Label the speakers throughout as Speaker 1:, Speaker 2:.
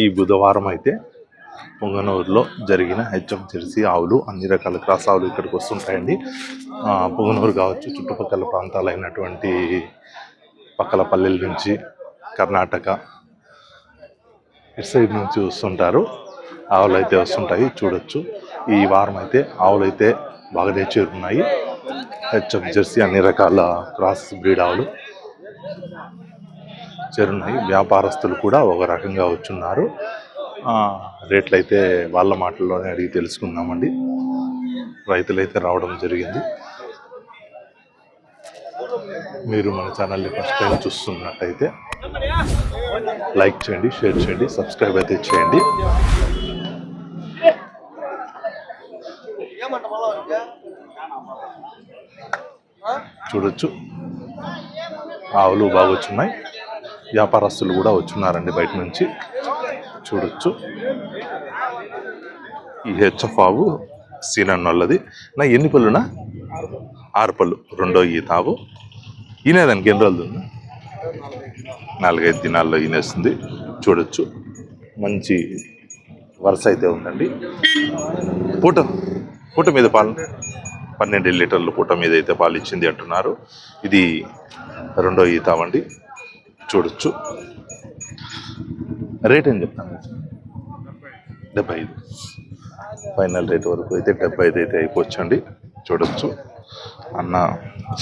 Speaker 1: ఈ బుధవారం అయితే పొంగనూరులో జరిగిన హెచ్ఎఫ్ జెర్సీ ఆవులు అన్ని రకాల క్రాస్ ఆవులు ఇక్కడికి వస్తుంటాయండి. పొంగనూరు కావచ్చు చుట్టుపక్కల ప్రాంతాలైనటువంటి పక్కల పల్లెల నుంచి కర్ణాటక ఇటు సైడ్ నుంచి వస్తుంటారు. ఆవులు అయితే వస్తుంటాయి చూడొచ్చు. ఈ వారం అయితే ఆవులు అయితే బాగానే చేరుకున్నాయి. హెచ్ఎఫ్ జెర్సీ అన్ని రకాల క్రాస్ బ్రీడ్ ఆవులు. చేరున్నాయి. వ్యాపారస్తులు కూడా ఒక రకంగా వచ్చున్నారు. రేట్లు అయితే వాళ్ళ మాటల్లోనే అడిగి తెలుసుకుందామండి. రైతులైతే రావడం జరిగింది. మీరు మన ఛానల్ని ఫస్ట్ టైం చూస్తున్నట్టయితే లైక్ చేయండి షేర్ చేయండి సబ్స్క్రైబ్ అయితే చేయండి. చూడొచ్చు. ఆవులు బాగా వచ్చున్నాయి వ్యాపారస్తులు కూడా వచ్చున్నారండి బయట నుంచి. చూడొచ్చు. ఈ హెచ్ఎఫ్ ఆవు సీనన్ వాళ్ళది. నా ఎన్ని పళ్ళునా? ఆరు పళ్ళు. రెండో ఈ తావు. ఈనేదానికి ఎన్ని రోజులు ఉంది? నాలుగైదు దినాల్లో ఈనేస్తుంది చూడొచ్చు. మంచి వరుస అయితే ఉందండి. పూట పూట మీద పాలు. పన్నెండు లీటర్లు పూట మీద అయితే పాలు ఇచ్చింది అంటున్నారు. ఇది రెండో ఈ తావండి. చూడొచ్చు. రేట్ ఏం చెప్తాను డెబ్బై ఐదు. ఫైనల్ రేట్ వరకు అయితే డెబ్బై ఐదు అయితే అయిపోవచ్చండి. చూడొచ్చు. అన్న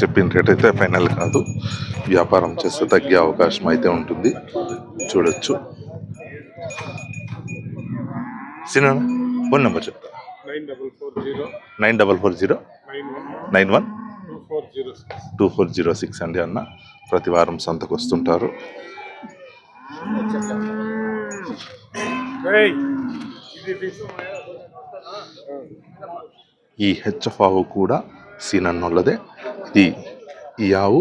Speaker 1: చెప్పిన రేట్ అయితే ఫైనల్ కాదు. వ్యాపారం చేస్తే తగ్గే అవకాశం అయితే ఉంటుంది. చూడొచ్చు. సినా ఫోన్ నెంబర్ చెప్తా nine double four zero.
Speaker 2: Nine double
Speaker 1: four zero.
Speaker 2: Nine one. Nine one.
Speaker 1: Two four zero six అండి అన్న. ప్రతి వారం సంతకు వస్తుంటారు. ఈ హెచ్ఎఫ్ ఆవు కూడా సీనన్నోళ్ళదే. ఇది ఈ ఆవు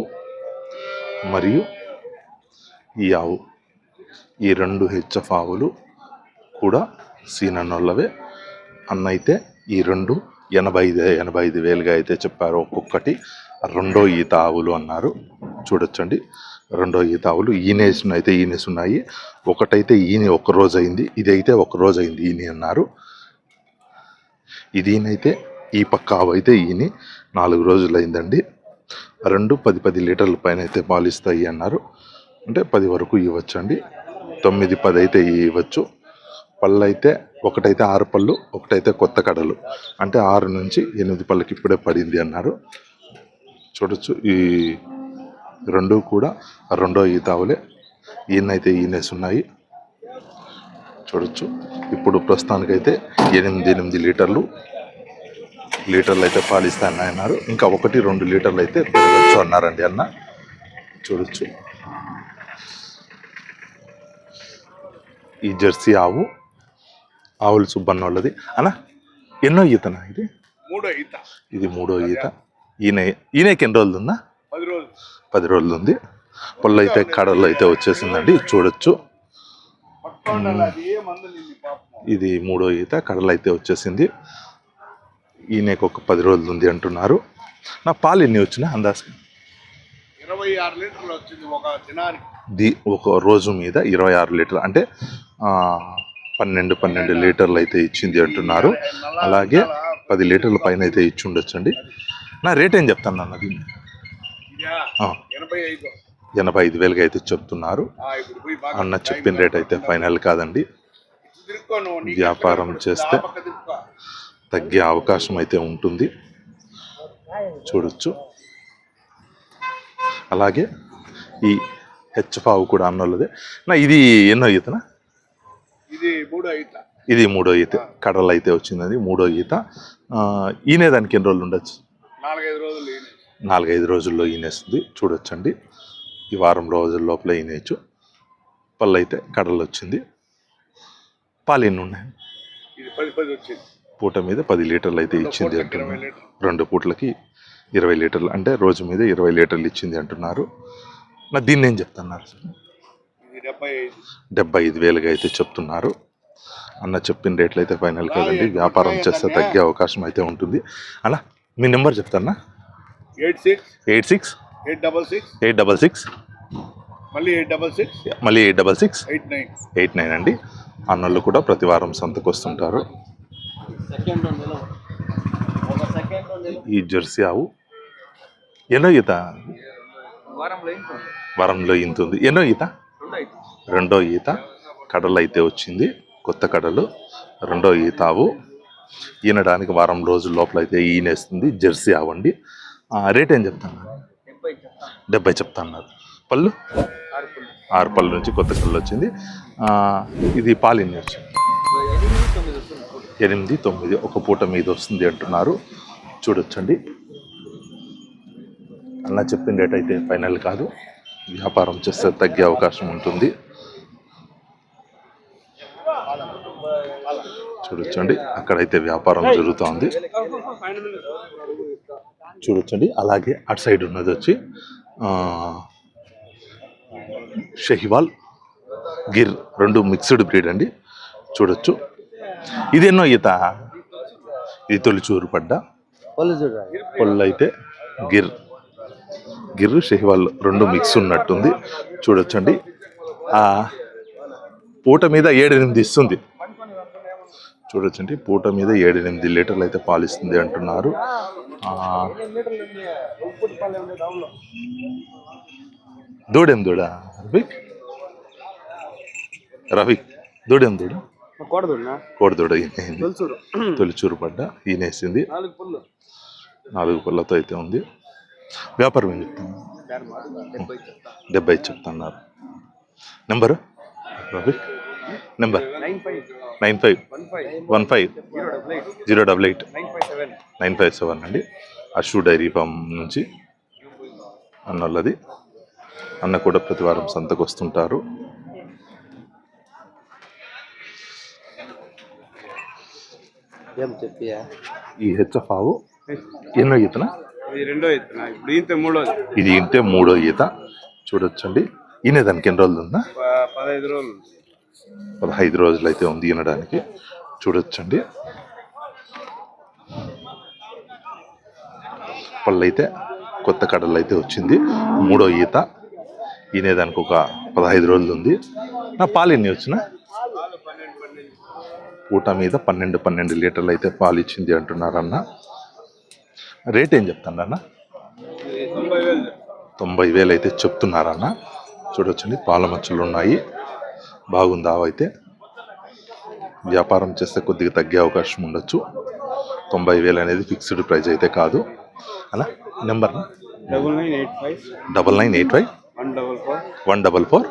Speaker 1: మరియు ఈ ఆవు ఈ రెండు హెచ్ఎఫ్ ఆవులు కూడా సీనన్నోళ్ళవే. అన్న అయితే ఈ రెండు ఎనభై ఐదు ఎనభై ఐదు వేలుగా అయితే చెప్పారు ఒక్కొక్కటి. రెండో ఈత ఆవులు అన్నారు. చూడొచ్చండి. రెండో ఈత ఆవులు ఈనేసిన అయితే ఈనేసి ఉన్నాయి ఒకటైతే ఈని ఒక రోజు అయింది ఇది అయితే ఒక రోజు అయింది ఈని అన్నారు. ఇదినైతే ఈ పక్క ఆవు అయితే ఈని నాలుగు రోజులు అయిందండి రెండు పది పది లీటర్ల పైన అయితే పాలు ఇస్తాయి అన్నారు. అంటే పది వరకు ఇవ్వచ్చండి. తొమ్మిది పది అయితే ఇవ్వచ్చు. పళ్ళు అయితే ఒకటైతే ఆరు పళ్ళు ఒకటైతే కొత్త కడలు. అంటే ఆరు నుంచి ఎనిమిది పళ్ళకి ఇప్పుడే పడింది అన్నారు. చూడొచ్చు. ఈ రెండు కూడా రెండో ఈతావులే. ఈయనైతే ఈనేసి ఉన్నాయి చూడొచ్చు. ఇప్పుడు ప్రస్తుతానికైతే ఎనిమిది ఎనిమిది లీటర్లు. లీటర్లు అయితే పాలిస్తాను అన్నారు ఇంకా ఒకటి రెండు లీటర్లు అయితే పెరగచ్చు అన్నారండి అన్న. చూడొచ్చు. ఈ జెర్సీ ఆవు ఆవులు సుబ్బన్న వాళ్ళది అన్న ఎన్నో ఈతనా ఇది?
Speaker 2: మూడో ఈత.
Speaker 1: ఇది మూడో ఈత. ఈయన ఈయనకి ఎన్ని రోజులు ఉందా
Speaker 2: పది రోజులు.
Speaker 1: పది రోజులు ఉంది పళ్ళు అయితే కడలు అయితే వచ్చేసిందండి చూడొచ్చు ఇది మూడో ఈత కడలు అయితే వచ్చేసింది. ఈయనకి ఒక పది రోజులు ఉంది అంటున్నారు. నా పాలు ఎన్ని వచ్చినా అందాజ?
Speaker 2: ఇరవై ఆరు లీటర్లు వచ్చింది ఒక దినానికి
Speaker 1: ది ఒక రోజు మీద ఇరవై ఆరు లీటర్లు. అంటే పన్నెండు పన్నెండు లీటర్లు అయితే ఇచ్చింది అంటున్నారు. అలాగే పది లీటర్ల పైన అయితే ఇచ్చి ఉండొచ్చండి. నా రేట్ ఏం చెప్తాను అన్న దీన్ని
Speaker 2: ఎనభై ఐదు.
Speaker 1: వేలుగా అయితే చెప్తున్నారు. అన్న చెప్పిన రేట్ అయితే ఫైనల్ కాదండి. వ్యాపారం చేస్తే. తగ్గే అవకాశం అయితే ఉంటుంది. చూడొచ్చు. అలాగే ఈ హెచ్ఫావు కూడా అన్నోళ్ళదే. నా ఇది ఎన్నో ఈతనా
Speaker 2: ఇది మూడో ఈత.
Speaker 1: ఇది మూడో ఈత. కడలు అయితే వచ్చింది మూడో ఈత. ఈనే దానికి ఎన్ని రోజులు ఉండొచ్చు?
Speaker 2: నాలుగైదు
Speaker 1: రోజుల్లో ఈనేస్తుంది. చూడొచ్చండి. ఈ వారం రోజుల లోపల ఈనేయచ్చు. పళ్ళు అయితే కడలు వచ్చింది పాలు ఎన్ని ఉన్నాయి? పూట మీద పది లీటర్లు అయితే ఇచ్చింది అంటున్నారు.
Speaker 2: లీటర్లు.
Speaker 1: రెండు పూటలకి ఇరవై లీటర్లు. అంటే రోజు మీద ఇరవై లీటర్లు ఇచ్చింది అంటున్నారు. నా దీన్ని ఏం చెప్తున్నారు?
Speaker 2: డెబ్బై ఐదు.
Speaker 1: వేలుగా అయితే చెప్తున్నారు. అన్న చెప్పిన రేట్లు అయితే ఫైనల్ కదండి. వ్యాపారం చేస్తే తగ్గే అవకాశం అయితే ఉంటుంది. అన్న మీ నెంబర్ చెప్తానా?
Speaker 2: Eight six
Speaker 1: eight six
Speaker 2: eight double six
Speaker 1: eight double six
Speaker 2: మళ్ళీ ఎయిట్ డబల్ సిక్స్
Speaker 1: మళ్ళీ eight double six
Speaker 2: eight nine
Speaker 1: eight nine అండి. అన్నోళ్ళు కూడా ప్రతి వారం సంతకు వస్తుంటారు ఈ జెర్సీ ఆవు ఎన్నో ఈత?
Speaker 3: వారంలో
Speaker 1: ఉంది. ఎన్నో ఈత? రెండో ఈత. కడలు అయితే వచ్చింది. కొత్త కడలు. రెండో ఈత ఆవు. ఈనడానికి వారం రోజుల లోపల అయితే ఈనేస్తుంది జెర్సీ ఆ, రేట్ ఏం చెప్తాను?
Speaker 3: డెబ్బై చెప్తాను
Speaker 1: డెబ్బై చెప్తా అన్నారు. పళ్ళు?
Speaker 3: ఆరు
Speaker 1: పళ్ళు నుంచి కొత్త కళ్ళు వచ్చింది. ఇది పాలు ఎన్ని వచ్చింది.
Speaker 3: ఎనిమిది తొమ్మిది
Speaker 1: ఒక పూట మీద వస్తుంది అంటున్నారు. చూడొచ్చండి. అలా చెప్పిన రేట్ అయితే ఫైనల్ కాదు. వ్యాపారం చేస్తే తగ్గే అవకాశం ఉంటుంది. చూడొచ్చండి. అక్కడైతే వ్యాపారం జరుగుతోంది. చూడొచ్చండి. అలాగే అటు సైడ్ ఉన్నది వచ్చి ఆ, షహివాల్ గిర్ రెండు మిక్స్డ్ బ్రీడ్ అండి. చూడొచ్చు. ఇది ఎన్నో ఈత? ఇది తొలిచూరు పడ్డ?
Speaker 3: పళ్ళు చూడండి
Speaker 1: పళ్ళు అయితే గిర్. గిర్ షహివాల్ రెండు మిక్స్ ఉన్నట్టుంది. చూడొచ్చండి. ఆ పూట మీద ఏడెనిమిది ఇస్తుంది. చూడొచ్చండి. పూట మీద ఏడెనిమిది లీటర్లు అయితే పాలిస్తుంది అంటున్నారు. దూడేం దూడ రవిక్ రవిక్ దూడేం దూడ?
Speaker 3: కూడదు
Speaker 1: కోడిదూడ
Speaker 3: తొలుచూరు.
Speaker 1: పడ్డ ఈనేసింది
Speaker 3: నాలుగు పుల్లు.
Speaker 1: నాలుగు పళ్ళతో అయితే ఉంది. వ్యాపారం ఏం చెప్తాను
Speaker 3: డెబ్బై చెప్తా.
Speaker 1: డెబ్బై చెప్తున్నారు. Number? రవిక్
Speaker 3: number nine
Speaker 1: five. One five.
Speaker 3: Zero double eight.
Speaker 1: Nine five seven అండి. అశు డైరీ ఫామ్ నుంచి అన్నోళ్ళది. అన్న కూడా ప్రతి వారం సంతకు వస్తుంటారు. ఈ హెచ్ఎఫ్ ఆవు ఎన్నో ఈతన?
Speaker 3: ఇది రెండో ఎత్తున ఇప్పుడు ఇంత మూడోది.
Speaker 1: ఇది ఇంటే మూడో ఈత. చూడొచ్చండి. ఈయన దానికి ఎన్ని రోజులు ఉందా?
Speaker 3: పదహైదు రోజులు
Speaker 1: పదహైదు రోజులు అయితే ఉంది ఈనడానికి చూడొచ్చండి. పళ్ళైతే కొత్త కడలు అయితే వచ్చింది. మూడో ఈత. ఈనేదానికి ఒక పదహైదు రోజులు ఉంది. నా పాలు ఎన్ని వచ్చిన? పూట మీద పన్నెండు పన్నెండు లీటర్లు అయితే పాలు ఇచ్చింది అంటున్నారన్న రేట్ ఏం చెప్తాను
Speaker 3: అన్న? తొంభై వేలు.
Speaker 1: తొంభై వేలు అయితే చెప్తున్నారన్న చూడొచ్చండి. పాల మచ్చలు ఉన్నాయి. బాగుంది ఆవైతే వ్యాపారం చేస్తే కొద్దిగా తగ్గే అవకాశం ఉండొచ్చు. తొంభై వేలు అనేది ఫిక్స్డ్ ప్రైస్ అయితే కాదు. అలా? Number double nine
Speaker 3: eight five. Double
Speaker 1: nine eight five.
Speaker 3: One double four.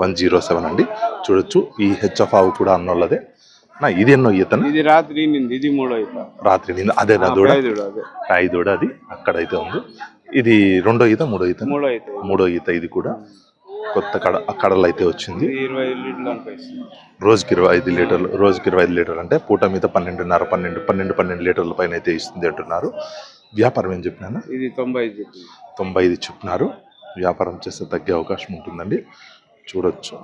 Speaker 1: One zero seven. అండి. చూడొచ్చు. ఈ హెచ్ఎఫ్ ఆవు కూడా అన్నోళ్ళదే. నా ఇది ఎన్నో ఈతను?
Speaker 3: ఇది రాత్రి నింది ఇది మూడో ఈత.
Speaker 1: రాత్రి నింద. అదే నా దూడ. ఐదు దూడ అది. అక్కడైతే ఉంది. ఇది రెండో ఈత మూడో ఈత?
Speaker 3: మూడో ఈత.
Speaker 1: మూడో ఈత ఇది కూడా. కొత్త కడ కడలు అయితే వచ్చింది. రోజుకి ఇరవై ఐదు లీటర్లు రోజుకి ఇరవై ఐదు లీటర్లు అంటే పూట మీద పన్నెండున్నర పన్నెండు పన్నెండు పన్నెండు లీటర్ల పైన అయితే ఇస్తుంది అంటున్నారు. వ్యాపారం ఏం చెప్పినాను?
Speaker 3: ఇది తొంభై ఐదు
Speaker 1: తొంభై ఐదు చెప్పినారు. వ్యాపారం చేస్తే తగ్గే అవకాశం ఉంటుందండి. చూడొచ్చు.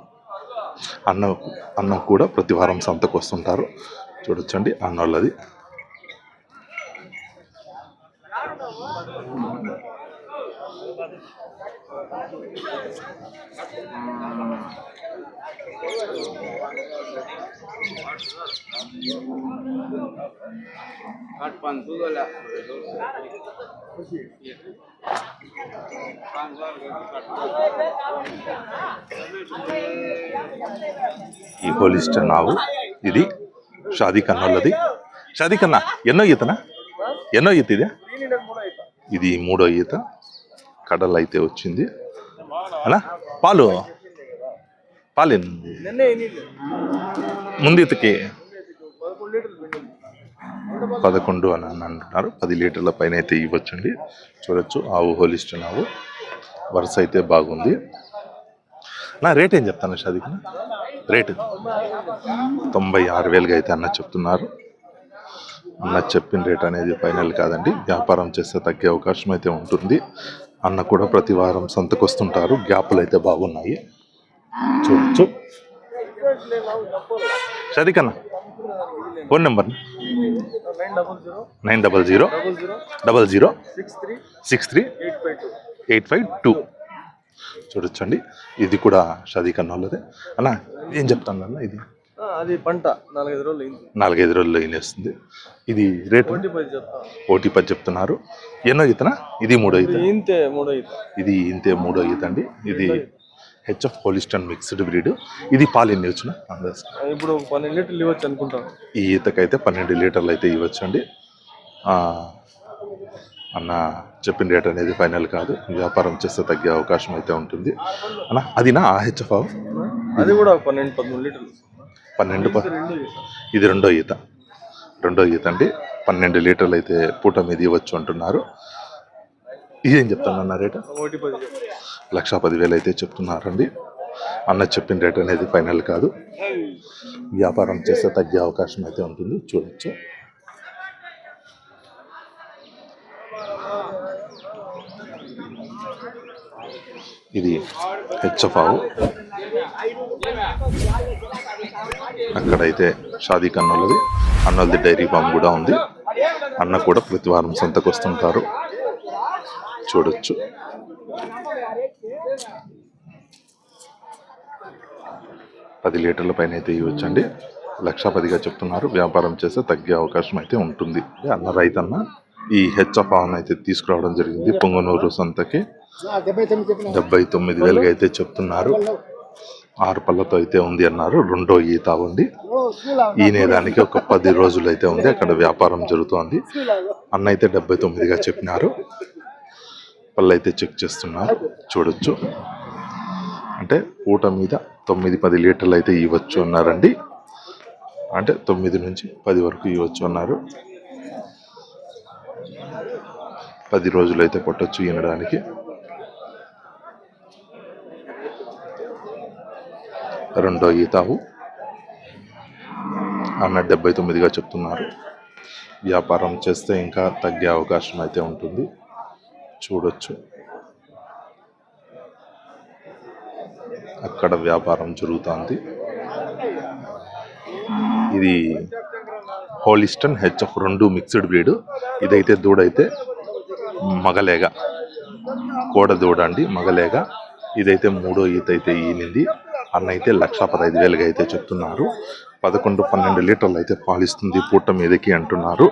Speaker 1: అన్నం అన్నం కూడా ప్రతి వారం సంతకు వస్తుంటారు. చూడొచ్చండి. అన్న వాళ్ళది
Speaker 3: आठ पाँच सौ वाला
Speaker 1: ఈ హోలిస్టర్ నావు ఇది షాదీ కన్నోళ్ళది షాదీ కన్నా ఎన్నో ఈతనా ఎన్నో ఈత ఇది ఇది మూడో ఈత కడలు అయితే వచ్చింది అలా పాలు పాలు ఎన్ని? ముందు ఈతకి పదకొండు అని అని అంటున్నారు. పది లీటర్ల పైన అయితే ఇవ్వచ్చండి. చూడొచ్చు. ఆవు హోలిస్టర్ ఆవు వరుస అయితే బాగుంది. నా రేట్ ఏం చెప్తాను షాదీకి రేటు తొంభై ఆరు వేలుగా అయితే అన్న చెప్తున్నారు. అన్న చెప్పిన రేట్ అనేది ఫైనల్ కాదండి. వ్యాపారం చేస్తే తగ్గే అవకాశం అయితే ఉంటుంది. అన్న కూడా ప్రతి వారం సంతకొస్తుంటారు. గ్యాపులు అయితే బాగున్నాయి.
Speaker 3: చూడు సరికన్నా.
Speaker 1: Phone number
Speaker 3: nine double
Speaker 1: zero. Double
Speaker 3: zero. Six three.
Speaker 1: Eight five two. చూడొచ్చండి. ఇది కూడా షదీకన్నా వాళ్ళదే. అన్న ఏం చెప్తాను అన్న ఇది?
Speaker 3: అది పంట. నాలుగైదు రోజులు
Speaker 1: నాలుగైదు రోజుల్లో వేస్తుంది ఇది రేట్? ఓటీ పది చెప్తున్నారు. ఎన్నో ఈతనా? ఇది మూడో
Speaker 3: ఇది ఇంతే మూడో
Speaker 1: ఇది ఇంతే మూడో ఈత అండి. ఇది హెచ్ఎఫ్ హోలిస్టన్ మిక్స్డ్ బ్రీడ్. ఇది పాలు ఎన్ని వచ్చిన
Speaker 3: ఇప్పుడు పన్నెండు లీటర్లు ఇవ్వచ్చు అనుకుంటాను
Speaker 1: ఈ ఈతకైతే పన్నెండు లీటర్లు అయితే ఇవ్వచ్చండి. ఆ, అన్న చెప్పిన రేట్ అనేది ఫైనల్ కాదు. వ్యాపారం చేస్తే తగ్గే అవకాశం అయితే ఉంటుంది. అన్న అదినా ఆ హెచ్ఎఫ్
Speaker 3: అది కూడా పన్నెండు పదమూడు లీటర్లు.
Speaker 1: పన్నెండు. ఇది రెండో ఈత. రెండో ఈత. అండి. పన్నెండు లీటర్లు అయితే పూట మీద ఇవ్వచ్చు అంటున్నారు. ఇదేం చెప్తానన్న రేటు?
Speaker 3: ఒకటి పది. చెప్తా
Speaker 1: లక్ష పదివేలు అయితే చెప్తున్నారండి. అన్న చెప్పిన రేట్ అనేది ఫైనల్ కాదు. వ్యాపారం చేస్తే తగ్గే అవకాశం అయితే ఉంటుంది. చూడొచ్చు. ఇది హెచ్ఎఫ్ అక్కడైతే షాదీ కన్నులది. అన్నది డైరీ ఫామ్ కూడా ఉంది. అన్న కూడా ప్రతి వారం సంతకు వస్తుంటారు చూడొచ్చు. పది లీటర్ల పైన అయితే ఇవ్వచ్చండి. లక్ష పదిగా చెప్తున్నారు. వ్యాపారం చేస్తే తగ్గే అవకాశం అయితే ఉంటుంది. అన్న రైతన్న ఈ హెచ్ఎఫ్ ఆన్ అయితే తీసుకురావడం జరిగింది పొంగనూరు సంతకి. డెబ్బై తొమ్మిది వేలుగా అయితే చెప్తున్నారు. ఆరు పళ్ళతో అయితే ఉంది అన్నారు. రెండో ఈత ఉంది ఈనే దానికి ఒక పది రోజులు అయితే ఉంది. అక్కడ వ్యాపారం జరుగుతోంది. అన్న అయితే డెబ్బై తొమ్మిదిగా చెప్పినారు. పళ్ళు అయితే చెక్ చేస్తున్నారు. చూడొచ్చు. అంటే పూట మీద తొమ్మిది పది లీటర్లు అయితే ఇవ్వచ్చు అన్నారండి. అంటే తొమ్మిది నుంచి పది వరకు ఇవ్వచ్చు అన్నారు. పది రోజులు అయితే కొట్టచ్చు ఈనడానికి రెండో ఈతావు అన్న డెబ్బై తొమ్మిదిగా చెప్తున్నారు. వ్యాపారం చేస్తే ఇంకా తగ్గే అవకాశం అయితే ఉంటుంది. చూడొచ్చు. అక్కడ వ్యాపారం జరుగుతుంది. ఇది హోలిస్టన్ హెచ్ఎఫ్ రెండు మిక్స్డ్ బ్రీడ్. ఇదైతే దూడైతే మగలేగ. కోడ దూడ అండి మగలేగ. ఇదైతే మూడో ఈత అయితే ఈనింది. అన్న అయితే లక్ష పదహైదు వేలుగా అయితే చెప్తున్నారు. పదకొండు పన్నెండు లీటర్లు అయితే పాలిస్తుంది పూట మీదకి అంటున్నారు.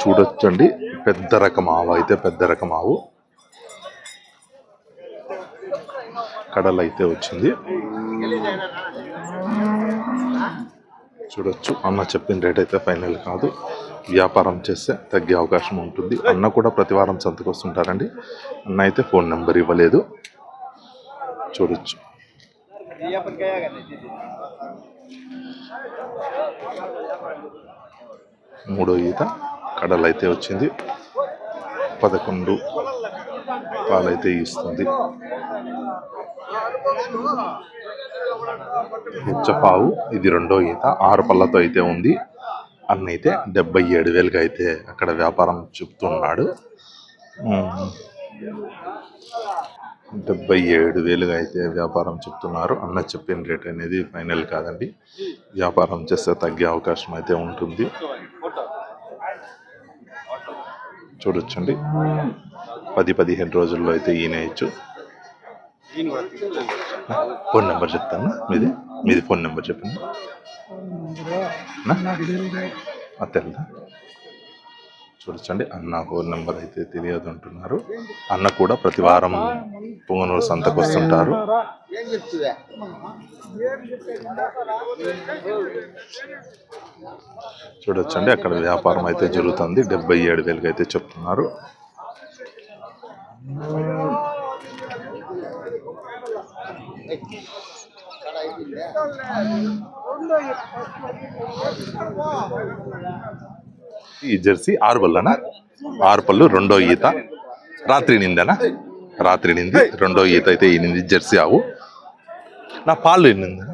Speaker 1: చూడొచ్చండి. పెద్ద రకం ఆవు అయితే పెద్ద రకం ఆవు. కడలు అయితే వచ్చింది. చూడొచ్చు. అన్న చెప్పిన రేట్ అయితే ఫైనల్ కాదు. వ్యాపారం చేస్తే తగ్గే అవకాశం ఉంటుంది. అన్న కూడా ప్రతి వారం సంతకు వస్తుంటారండి. అన్న అయితే ఫోన్ నెంబర్ ఇవ్వలేదు. చూడొచ్చు. మూడో ఈత కడలు అయితే వచ్చింది. పదకొండు పాలైతే ఇస్తుంది. హెచ్చపావు ఇది రెండో ఈత. ఆరు పళ్ళతో అయితే ఉంది. అన్న అయితే డెబ్బై ఏడు వేలుగా అయితే అక్కడ వ్యాపారం చెప్తున్నాడు. డెబ్బై ఏడు వేలుగా అయితే వ్యాపారం చెప్తున్నారు. అన్న చెప్పిన రేట్ అనేది ఫైనల్ కాదండి. వ్యాపారం చేస్తే తగ్గే అవకాశం అయితే ఉంటుంది. చూడొచ్చండి. పది పదిహేను రోజుల్లో అయితే ఈనేయచ్చు ఫోన్ నెంబర్ చెప్తాను. మీది? మీది ఫోన్ నెంబర్ చెప్పండి. తెల్దా? చూడండి అన్న ఫోన్ నెంబర్ అయితే తెలియదు అంటున్నారు అన్న కూడా ప్రతి వారం పొంగనూరు సంతకు వస్తుంటారు. చూడొచ్చండి. అక్కడ వ్యాపారం అయితే జరుగుతుంది. డెబ్బై ఏడు వేలుగా అయితే చెప్తున్నారు. ఈ జెర్సీ ఆరు పళ్ళనా ఆరు పళ్ళు రెండో ఈత. రాత్రి నిందనా? రాత్రి నింది రెండో ఈత అయితే ఈనింది జెర్సీ ఆవు. నా పాలు ఎన్నిందా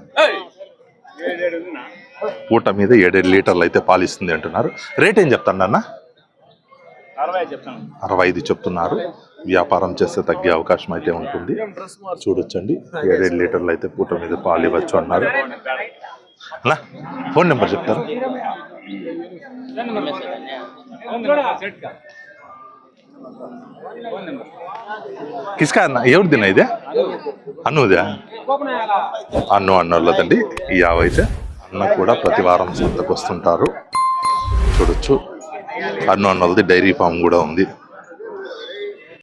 Speaker 1: పూట మీద ఏడేడు లీటర్లు అయితే పాలు ఇస్తుంది అంటున్నారు. రేట్ ఏం చెప్తాను అన్న
Speaker 3: అరవై
Speaker 1: ఐదు చెప్తున్నారు. వ్యాపారం చేస్తే తగ్గే అవకాశం అయితే ఉంటుంది. చూడొచ్చండి. ఏడేడు లీటర్లు అయితే పూట మీద పాలు ఇవ్వచ్చు అన్నారు. ఫోన్ నెంబర్ చెప్తారు? కిస్కా అన్న ఎవరిదినా ఇదే? అన్నుదా? అన్ను అన్నోళ్ళదండి. ఈ ఆవు అయితే అన్న కూడా ప్రతి వారం సంతకు వస్తుంటారు. చూడొచ్చు. అన్ను అన్నోళ్ళది డైరీ ఫామ్ కూడా ఉంది.